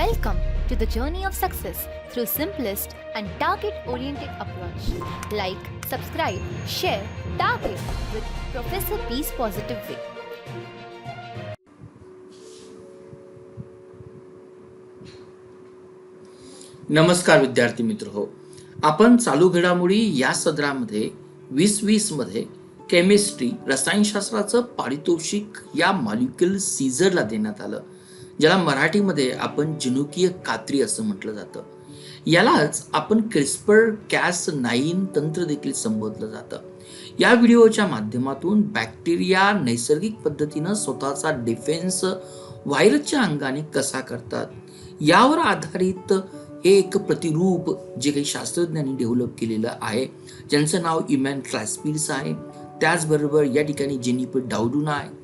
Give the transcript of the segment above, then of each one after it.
Welcome to the journey of success through simplest and target oriented approach. Like, subscribe, share, target with Professor Peace Positive Way. नमस्कार विद्यार्थी मित्र हो आपण चालू घडामोडी या सदरामध्ये वीस वीसमध्ये केमिस्ट्री रसायनशास्त्राचं पारितोषिक या मॉलिक्युल सीझरला देण्यात आलं ज्याला मराठीमध्ये आपण जनुकीय कात्री असं म्हटलं जातं. यालाच आपण क्रिस्पर कॅस नाईन तंत्र देखील संबोधलं जातं. या व्हिडिओच्या माध्यमातून बॅक्टेरिया नैसर्गिक पद्धतीनं स्वतःचा डिफेन्स व्हायरसच्या अंगाने कसा करतात यावर आधारित हे एक प्रतिरूप जे काही शास्त्रज्ञांनी डेव्हलप केलेलं आहे ज्यांचं नाव इमॅन क्लास्पिल्स आहे. त्याचबरोबर या ठिकाणी जेनिपर डावडुना आहे.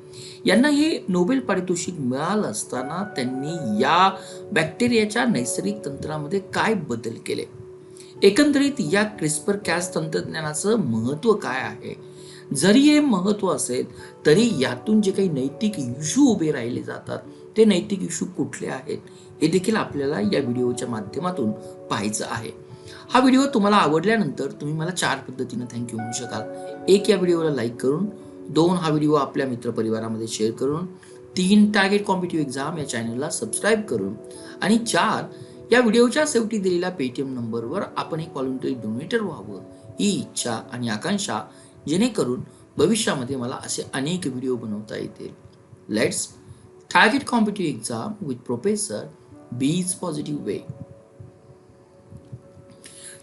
यांना हे नोबेल पारितोषिक मिळालं असताना त्यांनी या बॅक्टेरियाच्या नैसर्गिक तंत्रामध्ये काय बदल केले? एकंदरीत या क्रिस्पर कॅस तंत्रज्ञानाचं महत्त्व काय आहे? जरी हे महत्त्व असेल तरी यातून जे काही नैतिक इश्यू उभे राहिले जातात ते नैतिक इश्यू कुठले आहेत हे देखील आपल्याला या व्हिडिओच्या माध्यमातून पाहायचं आहे. हा व्हिडिओ तुम्हाला आवडल्यानंतर तुम्ही मला चार पद्धतीने थँक्यू म्हणू शकाल. एक या व्हिडिओला लाईक करून दोन हा व्हिडिओ आपल्या मित्रपरिवारामध्ये शेअर करून तीन टार्गेट कॉम्पिटिव्ह एक्झाम या चॅनलला सबस्क्राईब करून आणि चार या व्हिडिओच्या शेवटी दिलेल्या पेटीएम नंबरवर आपण एक व्हॉलंटरी डोनेटर व्हावं ही इच्छा आणि आकांक्षा जेणेकरून भविष्यामध्ये मला असे अनेक व्हिडिओ बनवता येतील. Let's target competitive exam with professor बीज पॉझिटिव्ह वे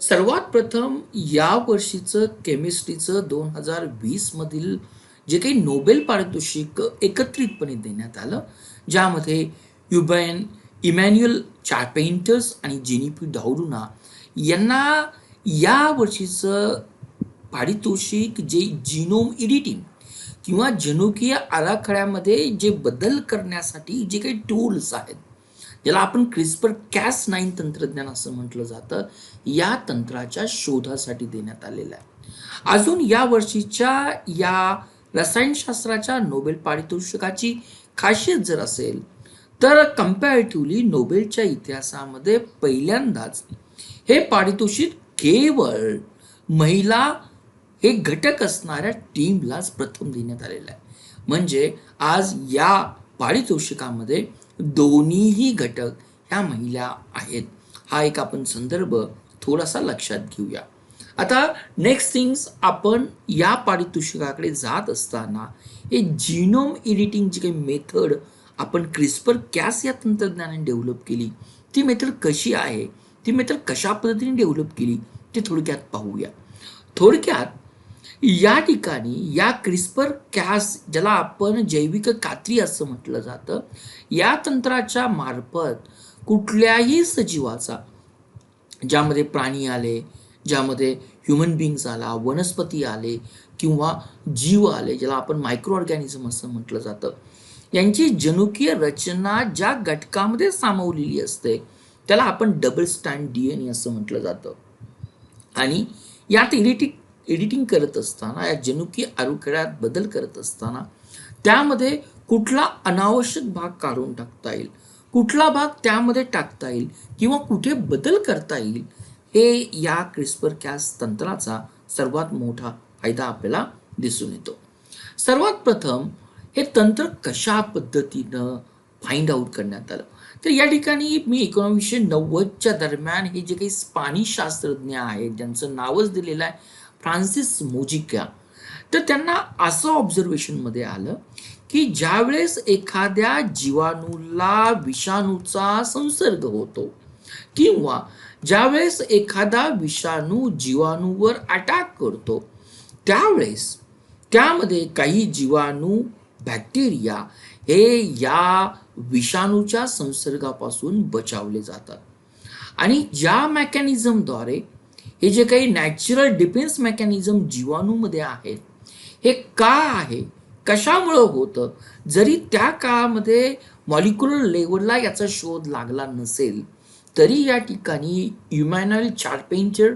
सर्वात प्रथम या वर्षीचं केमिस्ट्रीचं दोन हजार वीसमधील जे काही नोबेल पारितोषिक एकत्रितपणे देण्यात आलं ज्यामध्ये युबॅन इमॅन्युअल चार्पेंटर्स आणि जेनिपी डावडुना यांना या वर्षीचं पारितोषिक जे जिनोम एडिटिंग किंवा जनुकीय आराखड्यामध्ये जे बदल करण्यासाठी जे काही टूल्स आहेत ज्याला आपण क्रिस्पर कॅस नाईन तंत्रज्ञान असं म्हटलं जातं या तंत्राच्या शोधासाठी देण्यात आलेलं आहे. अजून या वर्षीच्या या रसायनशास्त्राच्या नोबेल पारितोषिकाची खासियत जर असेल तर कम्पॅरेटिव्हली नोबेलच्या इतिहासामध्ये पहिल्यांदाच हे पारितोषिक केवळ महिला हे घटक असणाऱ्या टीमलाच प्रथम देण्यात आलेलं आहे. म्हणजे आज या पारितोषिकामध्ये दोन्हीही घटक ह्या महिला आहेत. हा एक आपण संदर्भ थोडासा लक्षात घेऊया. आता नेक्स्ट थिंग्स आपण या पारितोषिकाकडे जात असताना हे जिनोम एडिटिंग जी काही मेथड आपण क्रिस्पर कॅस या तंत्रज्ञानाने डेव्हलप केली ती मेथड कशी आहे ती मेथड कशा पद्धतीने डेव्हलप केली ते थोडक्यात पाहूया. थोडक्यात या ठिकाणी या क्रिस्पर कॅस ज्याला आपण जैविक कात्री असं म्हटलं जातं या तंत्राच्या मार्फत कुठल्याही सजीवाचा ज्यामध्ये प्राणी आले ज्यामध्ये ह्युमन बिंग्स आला वनस्पती आले किंवा जीव आले ज्याला आपण मायक्रो ऑर्गॅनिझम असं म्हटलं जातं. यांची जनुकीय रचना ज्या घटकामध्ये सामावलेली असते त्याला आपण double stand D N A असं म्हटलं जातं. आणि यात एडिटिंग एडिटिंग करत असताना या जनुकीय आरोग्यात बदल करत असताना त्यामध्ये कुठला अनावश्यक भाग काढून टाकता येईल? कुठला भाग त्यामध्ये टाकता येईल? किंवा कुठे बदल करता येईल? हे या क्रिस्पर कॅस तंत्राचा सर्वात मोठा फायदा आपल्याला दिसून येतो. सर्वात प्रथम हे तंत्र कशा पद्धतीनं फाइंड आउट करण्यात आलं? तर या ठिकाणी मी एकोणीसशे नव्वदच्या दरम्यान हे जे काही स्पॅनिश शास्त्रज्ञ आहेत ज्यांचं नावच दिलेलं आहे फ्रान्सिस मोजिका तर त्यांना असं ऑब्झर्वेशनमध्ये आलं की ज्यावेळेस एखाद्या जीवाणूला विषाणूचा संसर्ग होतो किंवा ज्यावेळेस एखादा विषाणू जीवाणूवर अटॅक करतो त्यावेळेस त्यामध्ये काही जीवाणू बॅक्टेरिया हे या विषाणूच्या संसर्गापासून बचावले जातात. आणि ज्या मेकॅनिझमद्वारे हे जे काही नॅचरल डिफेन्स मेकॅनिझम जीवाणूमध्ये आहेत हे का आहे कशामुळं होतं जरी त्या काळामध्ये मॉलिक्युलर लेवलला याचा शोध लागला नसेल तरी या ठिकाणी इमॅन्युअल चार्पेंचर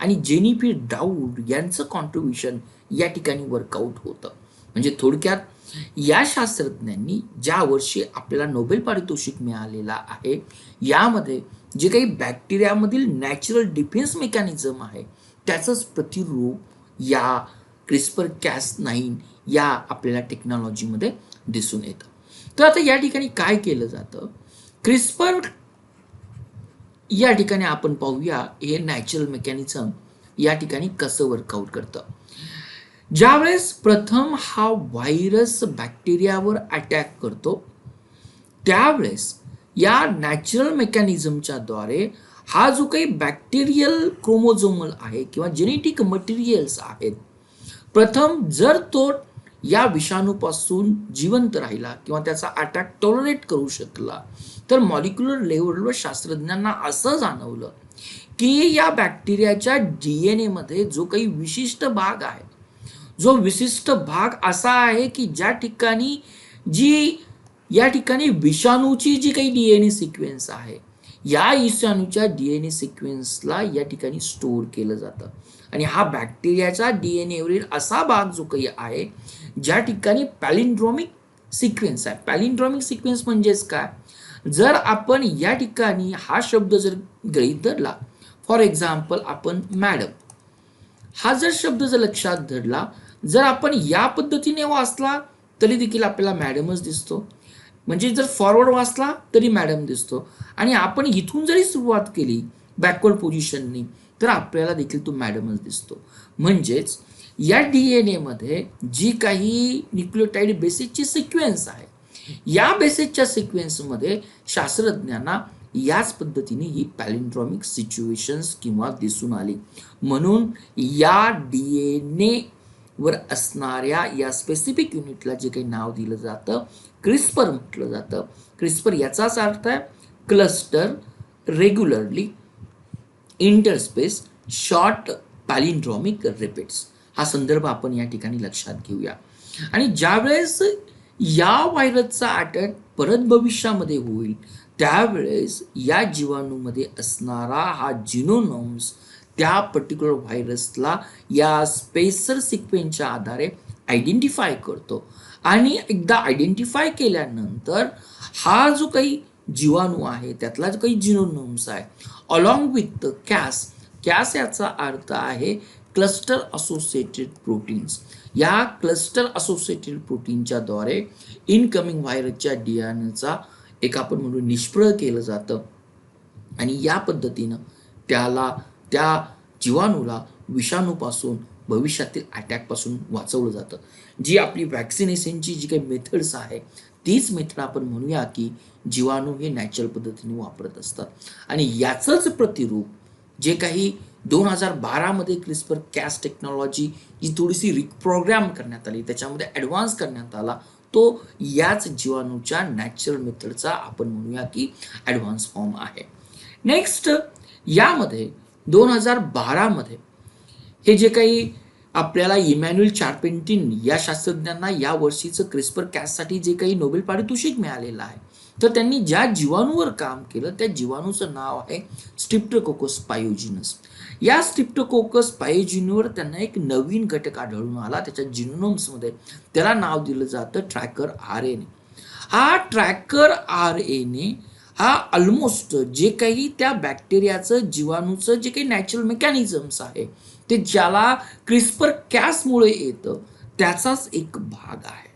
आणि जेनिफिर दाऊड यांचं कॉन्ट्रीब्युशन या ठिकाणी वर्कआउट होतं. म्हणजे थोडक्यात या शास्त्रज्ञांनी ज्या वर्षी आपल्याला नोबेल पारितोषिक मिळालेला आहे यामध्ये जे काही बॅक्टेरियामधील नॅचरल डिफेन्स मेकॅनिझम आहे त्याचंच प्रतिरूप या क्रिस्पर कॅस नाईन या आपल्याला टेक्नॉलॉजीमध्ये दिसून येतं. तर आता या ठिकाणी काय केलं जातं? क्रिस्पर या ठिकाणी आपण पाहूया हे नॅचरल मेकॅनिझम या ठिकाणी कसं वर्कआउट करतं. ज्यावेळेस प्रथम हा व्हायरस बॅक्टेरियावर अटॅक करतो त्यावेळेस या नॅचरल मेकॅनिझमच्या द्वारे हा जो काही बॅक्टेरियल क्रोमोझोमल आहे किंवा जेनेटिक मटेरियल्स आहेत प्रथम जर तो या विषाणूपासून जिवंत राहिला किंवा त्याचा अटॅक टॉलरेट करू शकला तर मॉलिक्युलर लेवलवर शास्त्रज्ञांना असं जाणवलं की या बॅक्टेरियाच्या डी एन एमध्ये जो काही विशिष्ट भाग आहे जो विशिष्ट भाग असा आहे की ज्या ठिकाणी जी या ठिकाणी विषाणूची जी काही डी एन ए सिक्वेन्स आहे या विषाणूच्या डी एन ए सिक्वेन्सला या ठिकाणी स्टोअर केलं जातं. आणि हा बॅक्टेरियाचा डी एन एवरील असा भाग जो काही आहे ज्या ठिकाणी पॅलिंड्रॉमिक सिक्वेन्स आहे. पॅलिंड्रॉमिक सिक्वेन्स म्हणजेच काय? जर आपण या ठिकाणी हा शब्द जर गृहीत धरला फॉर एक्झाम्पल आपण मॅडम हा जर शब्द जर लक्षात धरला जर आपण या पद्धतीने वाचला तरी देखील आपल्याला मॅडमच दिसतो. म्हणजे जर फॉरवर्ड वाचला तरी मॅडम दिसतो. आणि आपण इथून जरी सुरुवात केली बॅकवर्ड पोझिशननी तर आपल्याला देखील तो मॅडमच दिसतो. म्हणजेच या डी एन एमध्ये जी काही न्यूक्लिओटाईड बेसिसची सिक्वेन्स आहे या बेसिसच्या सिक्वेन्समध्ये शास्त्रज्ञांना याच पद्धतीने ही पॅलिंड्रॉमिक सिच्युएशन्स किंवा दिसून आली. म्हणून या डी एन ए वर असणाऱ्या या स्पेसिफिक युनिटला जे काही नाव दिलं जातं क्रिस्पर म्हटलं जातं. क्रिस्पर याचाच अर्थ आहे cluster regularly interspace short palindromic repeats हा संदर्भ आपण या ठिकाणी लक्षात घेऊया. आणि ज्यावेळेस या व्हायरसचा अटॅक परत भविष्यामध्ये होईल त्यावेळेस या जीवाणूमध्ये असणारा हा जिनोनोम्स त्या पर्टिक्युलर व्हायरसला या स्पेसर सिक्वेन्सच्या आधारे आयडेंटिफाय करतो. आणि एकदा आयडेंटिफाय केल्यानंतर हा जो काही जीवाणू आहे त्यातला जो काही जिनोनोम्स आहे along with the Cas Cas याचा अर्थ आहे क्लस्टर असोसिएटेड प्रोटीन्स या क्लस्टर असोसिएटेड प्रोटीनच्या द्वारे इनकमिंग व्हायरसच्या डियानचा एक आपण म्हणून निष्प्रळ केलं जातं. आणि या पद्धतीनं त्याला त्या जीवाणूला विषाणूपासून भविष्यातील अटॅकपासून वाचवलं जातं. जी आपली वॅक्सिनेशनची जी काही मेथड्स आहे तीच मेथड आपण म्हणूया की जीवाणू हे नॅचरल पद्धतीने वापरत असतात. आणि याचंच प्रतिरूप जे काही दोन हजार बारामध्ये क्रिस्पर कॅस टेक्नॉलॉजी जी थोडीशी रिप्रोग्राम करण्यात आली त्याच्यामध्ये ॲडव्हान्स करण्यात आला तो याच जीवाणूच्या नॅचरल मेथडचा आपण म्हणूया की ॲडव्हान्स फॉर्म आहे. नेक्स्ट यामध्ये दोन हजार बारामध्ये हे जे काही आपल्याला इमॅन्युअल चार्पेंटिन या शास्त्रज्ञांना या वर्षीचं क्रिस्पर कॅससाठी जे काही नोबेल पारितोषिक मिळालेलं आहे तर त्यांनी ज्या जीवाणूवर काम केलं त्या जीवाणूचं नाव आहे स्ट्रिप्टोकोकस पायोजिनस. या स्ट्रिप्टोकोकस पायोजिनवर त्यांना एक नवीन घटक आढळून आला त्याच्या जिनोम्समध्ये. त्याला नाव दिलं जातं ट्रॅकर आर एन हा ट्रॅकर आर एन ए हा ऑलमोस्ट जे काही त्या बॅक्टेरियाचं जीवाणूचं जे काही नॅचरल मेकॅनिझम्स आहे ते ज्याला क्रिस्पर कॅसमुळे येतं त्याचाच एक भाग आहे.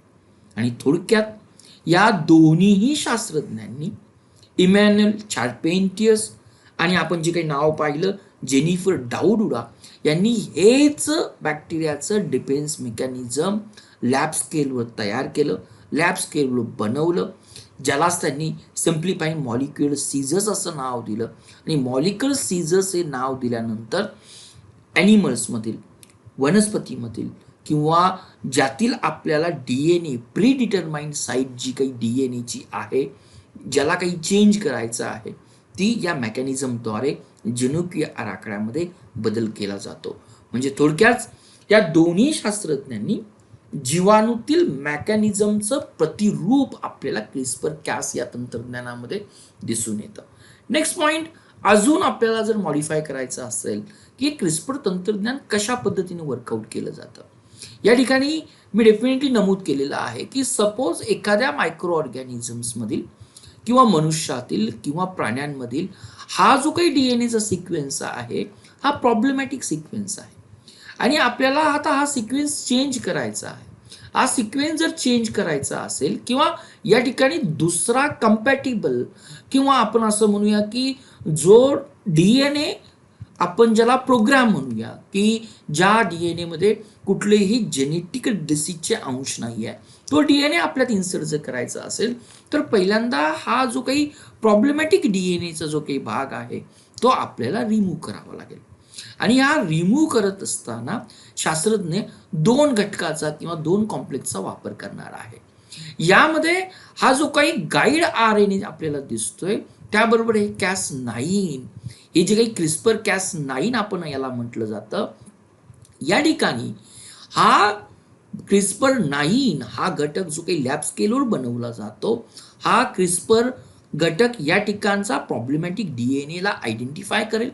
आणि थोडक्यात या दोन्हीही शास्त्रज्ञांनी इमॅन्युअल चार्पेंटियस आणि आपण जे काही नाव पाहिलं जेनिफर डाऊडुडा यांनी हेच बॅक्टेरियाचं डिफेन्स मेकॅनिझम लॅब स्केलवर तयार केलं लॅब स्केलवर बनवलं ज्यालाच त्यांनी सिम्प्लिफाईंग मॉलिक्युल सीझर्स असं नाव दिलं. आणि मॉलिक्युलर सीझर्स हे नाव दिल्यानंतर ॲनिमल्समधील वनस्पतीमधील किंवा ज्यातील आपल्याला D N A predetermined site जी काही डी एन एची आहे ज्याला काही चेंज करायचं आहे ती या मेकॅनिझमद्वारे जनुकीय आराखड्यामध्ये बदल केला जातो. म्हणजे थोडक्यात या दोन्ही शास्त्रज्ञांनी जीवाणूतील मॅकॅनिझमचं प्रतिरूप आपल्याला क्रिस्पर कॅस या तंत्रज्ञानामध्ये दिसून येतं. नेक्स्ट पॉइंट अजून आपल्याला जर मॉडिफाय करायचं असेल की क्रिस्पर तंत्रज्ञान कशा पद्धतीने वर्कआउट केलं जातं? या ठिकाणी मी डेफिनेटली नमूद केलेलं आहे की सपोज एखाद्या मायक्रो ऑर्गॅनिझम्समधील किंवा मनुष्यातील किंवा प्राण्यांमधील हा जो काही डी एन एचा सिक्वेन्स आहे हा प्रॉब्लेमॅटिक सिक्वेन्स आहे. आणि आपल्याला आता हा सिक्वेन्स चेंज करायचा आहे. हा सिक्वेन्स जर चेंज करायचा असेल किंवा या ठिकाणी दुसरा कम्पॅटिबल किंवा आपण असं म्हणूया की जो डी एन ए आपण ज्याला प्रोग्राम म्हणूया की ज्या डी एन एमध्ये कुठलेही जेनेटिक डिसीजचे अंश नाही आहे तो डी एन ए आपल्यात इन्सर्ट जर करायचा असेल तर पहिल्यांदा हा जो काही प्रॉब्लेमॅटिक डी एन एचा जो काही भाग आहे तो आपल्याला रिमूव्ह करावा लागेल. आणि हा रिमूव्ह करत असताना शास्त्रज्ञ दोन घटकाचा किंवा दोन कॉम्प्लेक्सचा वापर करणार आहे. यामध्ये हा जो काही गाईड आर एन ए आपल्याला दिसतोय त्याबरोबर हे कॅस नाईन हे जे काही क्रिस्पर कॅस नाईन आपण याला म्हटलं जातं या ठिकाणी हा क्रिस्पर नाईन हा घटक जो काही लॅब स्केलवर बनवला जातो हा क्रिस्पर घटक या ठिकाणचा प्रॉब्लेमॅटिक डी एन एला आयडेंटिफाय करेल.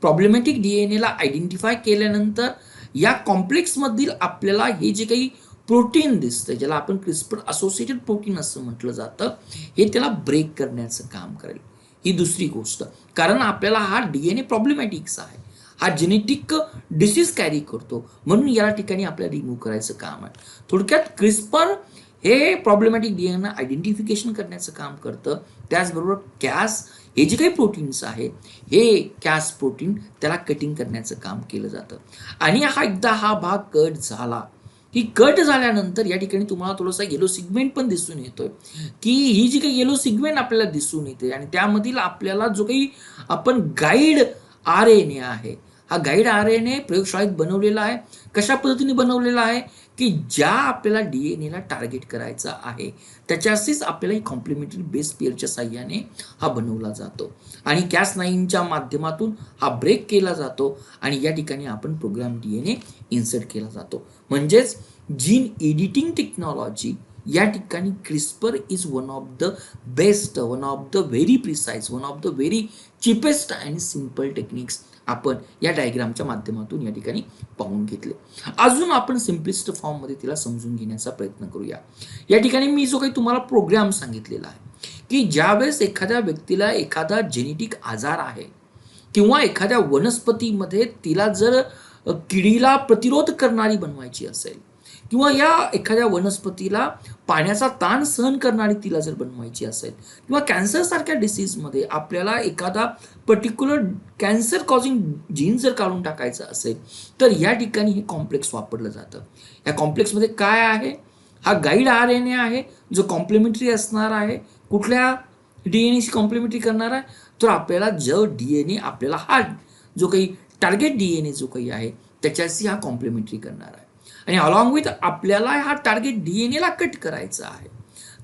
प्रॉब्लेमॅटिक डी एन एला आयडेंटिफाय केल्यानंतर या कॉम्प्लेक्समधील आपल्याला हे जे काही प्रोटीन दिसतं ज्याला आपण क्रिस्पर असोसिएटेड प्रोटीन असं म्हटलं जातं हे त्याला ब्रेक करण्याचं काम करेल. ही दुसरी गोष्ट. कारण आपल्याला हा डी एन ए प्रॉब्लेमॅटिक्स आहे. हा जेनेटिक डिसीज कॅरी करतो. म्हणून या ठिकाणी आपल्याला रिमूव्ह करायचं काम आहे. थोडक्यात क्रिस्पर हे प्रॉब्लेमॅटिक डी एन आयडेंटिफिकेशन करण्याचं काम करतं. त्याचबरोबर कॅस हे जे काही प्रोटीन्स आहे हे कॅस प्रोटीन त्याला कटिंग करण्याचं काम केलं जातं. आणि हा एकदा हा भाग कट झाला की कट झाल्यानंतर या ठिकाणी तुम्हाला थोडासा येलो सिगमेंट पण दिसून येतोय. की ही जी काही येलो सिगमेंट आपल्याला दिसून येते आणि त्यामधील आपल्याला जो काही आपण गाईड आर एन ए आहे हा गाईड आर एन ए प्रयोगशाळेत बनवलेला आहे. कशा पद्धतीने बनवलेला आहे? की ज्या आपल्याला डी एन एला टार्गेट करायचा आहे त्याच्याशीच आपल्याला ही कॉम्प्लिमेंटरी बेस पेअरच्या साह्याने हा बनवला जातो. आणि कॅस नाईनच्या माध्यमातून हा ब्रेक केला जातो आणि या ठिकाणी आपण program D N A insert केला जातो. म्हणजेच जीन एडिटिंग टेक्नॉलॉजी या ठिकाणी CRISPR is one of the best one of the very precise one of the very cheapest आणि सिंपल टेक्निक्स आपण या डायग्रामच्या माध्यमातून या ठिकाणी पाहून घेतले. अजून आपण सिम्पलिस्ट फॉर्ममध्ये तिला समजून घेण्याचा प्रयत्न करूया. या ठिकाणी मी जो काही तुम्हाला प्रोग्राम सांगितलेला आहे की ज्यावेळेस एखाद्या व्यक्तीला एखादा जेनेटिक आजार आहे किंवा एखाद्या वनस्पतीमध्ये तिला जर किडीला प्रतिरोध करणारी बनवायची असेल किंवा या एखाद्या वनस्पतीला पाण्याचा ताण सहन करणारी तिला जर बनवायची असेल किंवा कॅन्सरसारख्या डिसीजमध्ये आपल्याला एखादा पर्टिक्युलर कॅन्सर कॉझिंग जीन जर काढून टाकायचं असेल तर या ठिकाणी हे कॉम्प्लेक्स वापरलं जातं. या कॉम्प्लेक्समध्ये काय आहे? हा गाईड आर एन ए आहे जो कॉम्प्लिमेंटरी असणार आहे. कुठल्या डी एन एशी कॉम्प्लिमेंटरी करणार आहे? तर आपल्याला जो डी एन ए आपल्याला हा जो काही टार्गेट डी एन ए जो काही आहे त्याच्याशी हा कॉम्प्लिमेंटरी करणार आहे. आणि अलॉंग विथ आपल्याला हा टार्गेट डी एन एला कट करायचा आहे.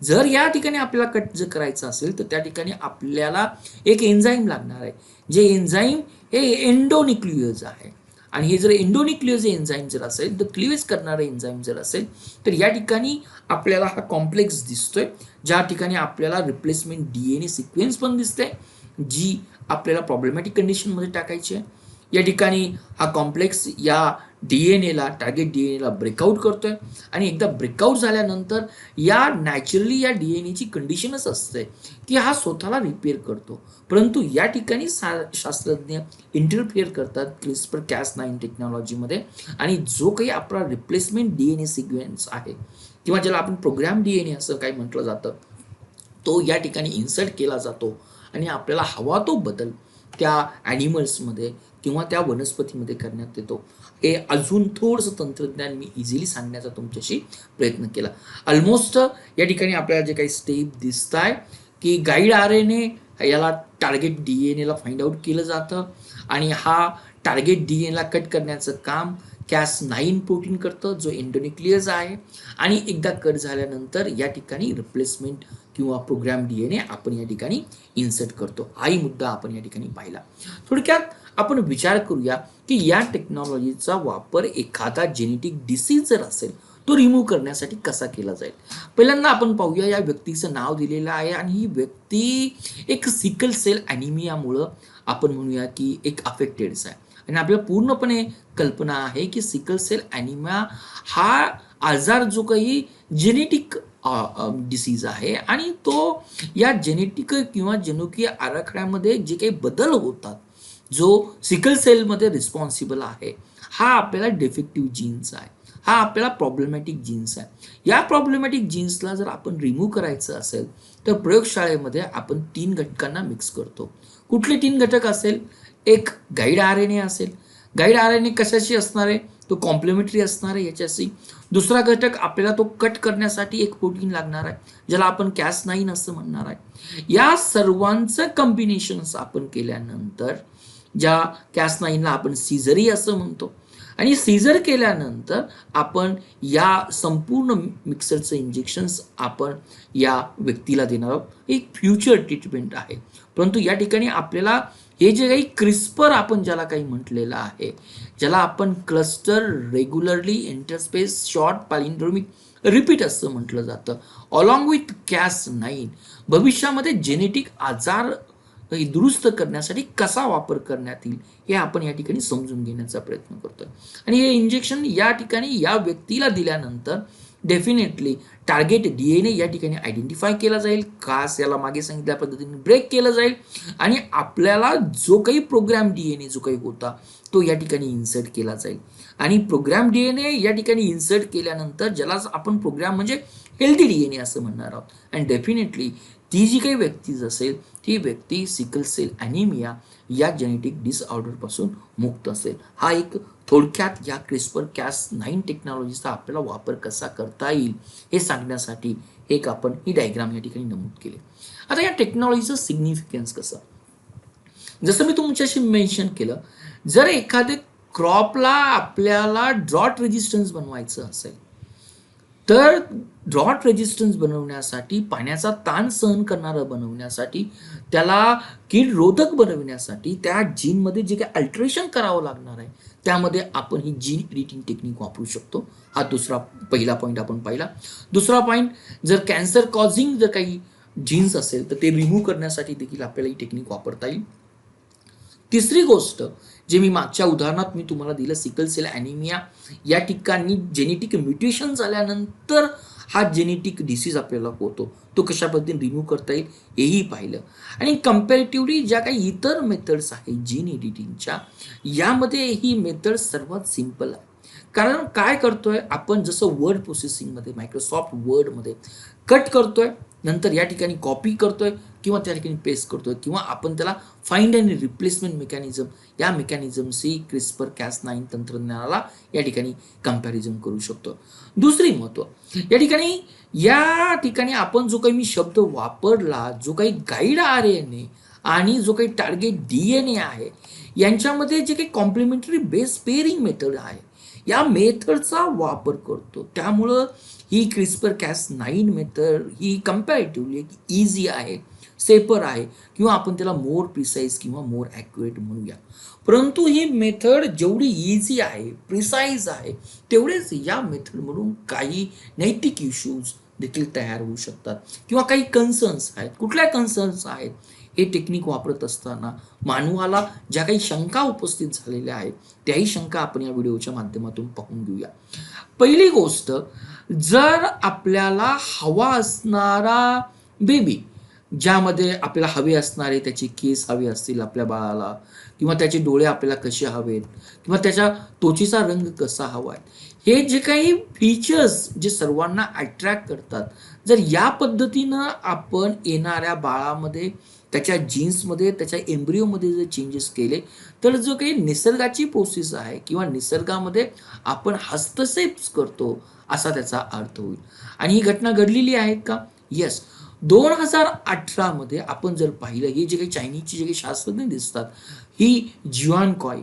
जर या ठिकाणी आपल्याला कट जर करायचं असेल तर त्या ठिकाणी आपल्याला एक एन्झाईम लागणार आहे. जे एन्झाईम हे एन्डोन्युक्लिओज आहे. आणि हे जर एन्डोन्युक्लिओज एन्झाईम जर असेल तर क्लिवेज करणारं एन्झाईम जर असेल तर या ठिकाणी आपल्याला हा कॉम्प्लेक्स दिसतोय ज्या ठिकाणी आपल्याला replacement D N A sequence पण दिसते जी आपल्याला प्रॉब्लेमॅटिक कंडिशनमध्ये टाकायची आहे. या ठिकाणी हा कॉम्प्लेक्स या डी एन एला टार्गेट डी एन एला ब्रेकआउट करतोय. आणि एकदा ब्रेकआउट झाल्यानंतर या नॅचरली या डी एन एची कंडिशनच असते की हा स्वतःला रिपेअर करतो. परंतु या ठिकाणी सा शास्त्रज्ञ इंटरफिअर करतात क्रिस्पर कॅस नाईन टेक्नॉलॉजीमध्ये आणि जो काही आपला replacement D N A sequence आहे किंवा ज्याला आपण प्रोग्राम डी एन ए असं काही म्हटलं जातं तो या ठिकाणी इन्सर्ट केला जातो. आणि आपल्याला हवा तो बदल त्या ॲनिमल्समध्ये किंवा त्या वनस्पतीमध्ये करण्यात येतो. हे अजून थोडंसं तंत्रज्ञान मी इझिली सांगण्याचा तुमच्याशी प्रयत्न केला. ऑलमोस्ट या ठिकाणी आपल्याला जे काही स्टेप दिसत आहे की गाईड आर एन ए याला टार्गेट डी एन एला फाइंड आउट केलं जातं आणि हा टार्गेट डी एनला कट करण्याचं काम कॅस नाईन प्रोटीन करतं जो एन्डोन्युक्लियस आहे. आणि एकदा कट झाल्यानंतर या ठिकाणी रिप्लेसमेंट किंवा प्रोग्राम डी एन ए आपण या ठिकाणी इन्सर्ट करतो. हाही मुद्दा आपण या ठिकाणी पाहिला. थोडक्यात आपण विचार करूया की या टेक्नॉलॉजीचा वापर एखादा जेनेटिक डिसीज जर असेल तो रिमूव्ह करण्यासाठी कसा केला जाईल? पहिल्यांदा आपण पाहूया या व्यक्तीचं नाव दिलेलं आहे आणि ही व्यक्ती एक सिकल सेल ॲनिमियामुळं आपण म्हणूया की एक अफेक्टेडच आहे आणि आपल्याला पूर्णपणे कल्पना आहे की सिकल सेल ॲनिमिया हा आजार जो काही जेनेटिक डिसीज आहे आणि तो या जेनेटिक किंवा जनुकीय आराखड्यामध्ये जे काही बदल होतात जो सिकल सेलमध्ये रिस्पॉन्सिबल आहे. हा आपल्याला डिफेक्टिव्ह जीन्स आहे. हा आपल्याला प्रॉब्लेमॅटिक जीन्स आहे. या प्रॉब्लेमॅटिक जीन्सला जर आपण रिमूव्ह करायचं असेल तर प्रयोगशाळेमध्ये आपण तीन घटकांना मिक्स करतो. कुठले तीन घटक असेल? एक गाईड आर एन ए असेल. गाईड आर एन ए कशाशी असणार? आहे तो कॉम्प्लिमेंटरी असणार आहे याच्याशी. दुसरा घटक आपल्याला तो कट करण्यासाठी एक प्रोटीन लागणार आहे ज्याला आपण कॅस नाईन असं म्हणणार आहे. या सर्वांचं कॉम्बिनेशन्स आपण केल्यानंतर ज्या कॅस नाईनला आपण सीझरी असं म्हणतो. आणि सीझर केल्यानंतर आपण या संपूर्ण मिक्सरचं इंजेक्शन्स आपण या व्यक्तीला देणार आहोत. एक फ्युचर ट्रीटमेंट आहे. परंतु या ठिकाणी आपल्याला हे जे काही क्रिस्पर आपण ज्याला काही म्हटलेलं आहे ज्याला आपण cluster regularly interspace short palindromic repeat असं म्हटलं जातं. अलॉंग विथ कॅस नाईन भविष्यामध्ये जेनेटिक आजार दुरुस्त करण्यासाठी कसा वापर करण्यात येईल हे आपण या ठिकाणी समजून घेण्याचा प्रयत्न करतो आणि हे इंजेक्शन या ठिकाणी या व्यक्तीला दिल्यानंतर definitely target D N A या ठिकाणी आयडेंटिफाय केला जाईल कास याला मागे सांगितल्या पद्धतीने ब्रेक केलं जाईल आणि आपल्याला जो काही प्रोग्राम डी एन ए जो काही होता तो या ठिकाणी इन्सर्ट केला जाईल. आणि प्रोग्राम डी एन ए या ठिकाणी इन्सर्ट केल्यानंतर ज्याला आपण प्रोग्राम म्हणजे हेल्दी डी एन ए असं म्हणणार आहोत. अँड डेफिनेटली ती जी काही व्यक्ती असेल ती व्यक्ती सिकल सेल ॲनिमिया या जेनेटिक डिसऑर्डरपासून मुक्त असेल. हा एक थोडक्यात या क्रिस्पर कॅस नाईन टेक्नॉलॉजीचा आपल्याला वापर कसा करता येईल हे सांगण्यासाठी एक आपण ही डायग्राम या ठिकाणी नमूद केले. आता या टेक्नॉलॉजीचं सिग्निफिकन्स कसं? जसं मी तुमच्याशी मेन्शन केलं जर एखादे क्रॉपला आपल्याला ड्रॉट रेजिस्टन्स बनवायचं असेल तर ड्रॉट रेजिस्टन्स बनवण्यासाठी पाण्याचा ताण सहन करणारं बनवण्यासाठी त्याला कीड रोधक बनवण्यासाठी त्या जीनमध्ये जे काही अल्ट्रेशन करावं लागणार आहे त्यामध्ये आपण ही जीन एडिटिंग टेक्निक वापरू शकतो. हा दुसरा पहिला पॉईंट आपण पाहिला. दुसरा पॉईंट जर कॅन्सर कॉझिंग जर काही जीन्स असेल तर ते रिमूव्ह करण्यासाठी देखील आपल्याला ही टेक्निक वापरता येईल. तिसरी गोष्ट जे मी मागच्या उदाहरणात मी तुम्हाला दिलं सिकल सेल ॲनिमिया या ठिकाणी जेनेटिक म्युटेशन झाल्यानंतर हा जेनेटिक डिसीज आपल्याला होतो. तो कशा पद्धतीने रिमूव्ह करता येईल हेही पाहिलं. आणि कम्पॅरेटिव्हली ज्या काही इतर मेथड्स आहेत जीन एडिटिंगच्या यामध्ये ही मेथड सर्वात सिंपल आहे. कारण काय करतोय आपण जसं वर्ड प्रोसेसिंगमध्ये मायक्रोसॉफ्ट वर्डमध्ये कट करतोय नंतर या ठिकाणी कॉपी करतोय किंवा त्या ठिकाणी पेस्ट करतो किंवा आपण त्याला फाइंड अँड रिप्लेसमेंट मेकॅनिझम या मेकॅनिझमशी क्रिस्पर कॅस नाईन तंत्रज्ञानाला या ठिकाणी कंपॅरिझन करू शकतो. दुसरी महत्त्व या ठिकाणी या ठिकाणी आपण जो काही मी शब्द वापरला जो काही गाईड आर एन ए आणि जो काही टार्गेट डी एन ए आहे यांच्यामध्ये जे काही कॉम्प्लिमेंटरी बेस पेअरिंग मेथड आहे या मेथडचा वापर करतो. त्यामुळं ही क्रिस्पर कॅस नाईन मेथड ही कम्पॅरेटिव्हली इझी आहे. सेपर आहे. किंवा आपण त्याला मोर प्रिसाईज किंवा मोर ॲक्युरेट म्हणूया परंतु ही मेथड जेवढी इझी आहे प्रिसाईज आहे तेवढेच या मेथडमधून काही नैतिक इश्यूज देखील तयार होऊ शकतात. किंवा काही कन्सर्न्स आहेत. कुठल्या कन्सर्न्स आहेत? हे टेक्निक वापरत असताना मानवाला ज्या काही शंका उपस्थित झालेल्या आहेत त्याही शंका आपण या व्हिडिओच्या माध्यमातून पाहून घेऊया. पहिली गोष्ट जर आपल्याला हवा असणारा बेबी ज्यामध्ये आपल्याला हवे असणारे त्याची केस हवी असतील आपल्या बाळाला किंवा त्याचे डोळे आपल्याला कसे हवेत किंवा त्याच्या त्वचेचा रंग कसा हवा आहे. हे जे काही फीचर्स जे सर्वांना अट्रॅक्ट करतात जर या पद्धतीनं आपण येणाऱ्या बाळामध्ये त्याच्या जीन्समध्ये त्याच्या एम्ब्रिओमध्ये जर चेंजेस केले तर जो काही निसर्गाची प्रोसेस आहे किंवा निसर्गामध्ये आपण हस्तक्षेप करतो असा त्याचा अर्थ होईल. आणि ही घटना घडलेली आहे का? येस दोन हजार अठरामध्ये आपण जर पाहिलं हे जे काही चायनीजचे जे काही शास्त्रज्ञ दिसतात ही जिवान कॉय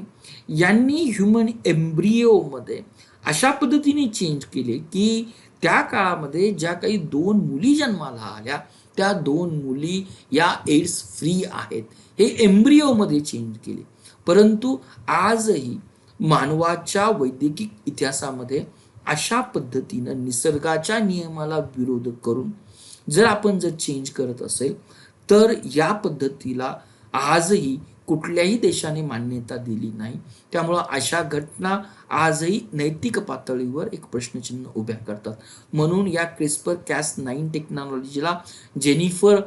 यांनी ह्युमन एम्ब्रिओमध्ये अशा पद्धतीने चेंज केले की त्या काळामध्ये ज्या काही दोन मुली जन्माला आल्या त्या दोन मुली या एड्स फ्री आहेत. हे एम्ब्रिओमध्ये चेंज केले. परंतु आजही मानवाच्या वैद्यकीय इतिहासामध्ये अशा पद्धतीनं निसर्गाच्या नियमाला विरोध करून जर आपण जर चेंज करत असेल तर या पद्धतीला आजही कुठल्याही देशाने मान्यता दिली नाही. त्यामुळं अशा घटना आजही नैतिक पातळीवर एक प्रश्नचिन्ह उभ्या करतात. म्हणून या क्रिस्पर कॅस नाईन टेक्नॉलॉजीला जेनिफर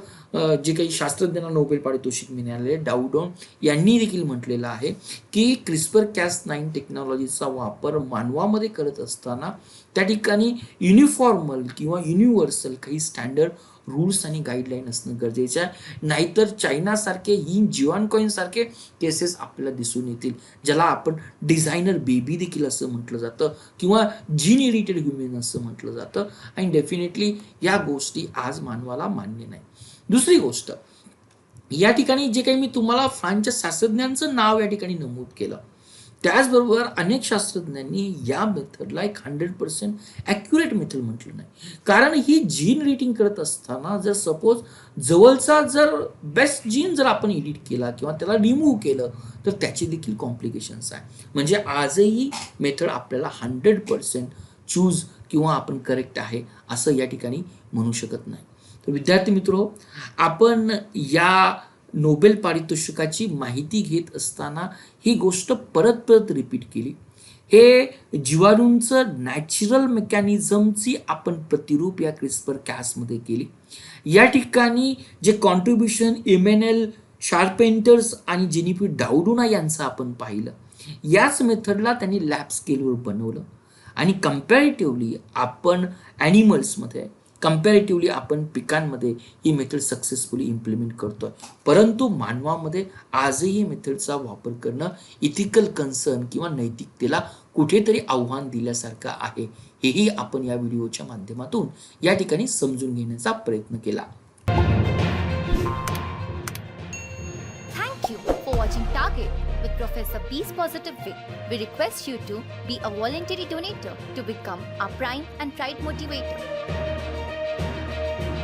जे काही शास्त्रज्ञांना नोबेल पारितोषिक मिळाले डाउडॉन यांनी देखील म्हटलेलं आहे की क्रिस्पर कॅस नाईन टेक्नॉलॉजीचा वापर मानवामध्ये करत असताना त्या ठिकाणी युनिफॉर्मल किंवा युनिव्हर्सल काही स्टँडर्ड रूल्स आणि गाईडलाईन असणं गरजेचं आहे. नाहीतर चायनासारखे ही जिवान सारखे केसेस आपल्याला दिसून येतील ज्याला आपण डिझायनर बेबी देखील असं म्हटलं जातं किंवा जीन इरिटेड ह्युमेन असं म्हटलं जातं. आणि डेफिनेटली या गोष्टी आज मानवाला मान्य नाही. दुसरी गोष्ट या ठिकाणी जे काही मी तुम्हाला फ्रान्सच्या शास्त्रज्ञांचं नाव या ठिकाणी नमूद केलं. त्याचबरोबर अनेक शास्त्रज्ञांनी या मेथडला एक हंड्रेड पर्सेंट ॲक्युरेट मेथड म्हटलं नाही. कारण ही जीन रेटिंग करत असताना जर सपोज जवळचा जर बेस्ट जीन जर आपण एडिट केला किंवा त्याला रिमूव्ह केलं तर त्याची देखील कॉम्प्लिकेशन्स आहे. म्हणजे आजही मेथड आपल्याला हंड्रेड पर्सेंट चूज किंवा आपण करेक्ट आहे असं या ठिकाणी म्हणू शकत नाही. तर विद्यार्थी मित्र आपण या नोबेल पारितोषिकाची माहिती घेत असताना ही गोष्ट परत परत रिपीट केली. हे जीवाणूंचं नॅचरल मेकॅनिझमची आपण प्रतिरूप या क्रिस्पर कॅसमध्ये केली. या ठिकाणी जे कॉन्ट्रीब्युशन इमेनेल शार्पेंटर्स आणि जेनिफी डाउडुना यांचं आपण पाहिलं. याच मेथडला त्यांनी लॅब स्केलवर बनवलं. आणि कम्पॅरेटिव्हली आपण ॲनिमल्समध्ये कम्पॅरेटिव्हली आपण पिकांमध्ये ही मेथड सक्सेसफुली इम्प्लिमेंट करतोय परंतु मानवामध्ये आजही मेथडचा वापर करणं इथिकल कन्सर्न किंवा नैतिकतेला कुठेतरी आव्हान दिल्यासारखं आहे हेही आपण या व्हिडिओच्या माध्यमातून या ठिकाणी समजून घेण्याचा प्रयत्न केला Thank you for watching Target with Professor B's Positive Way. We request you to be a voluntary donator to become our Prime and Pride motivator.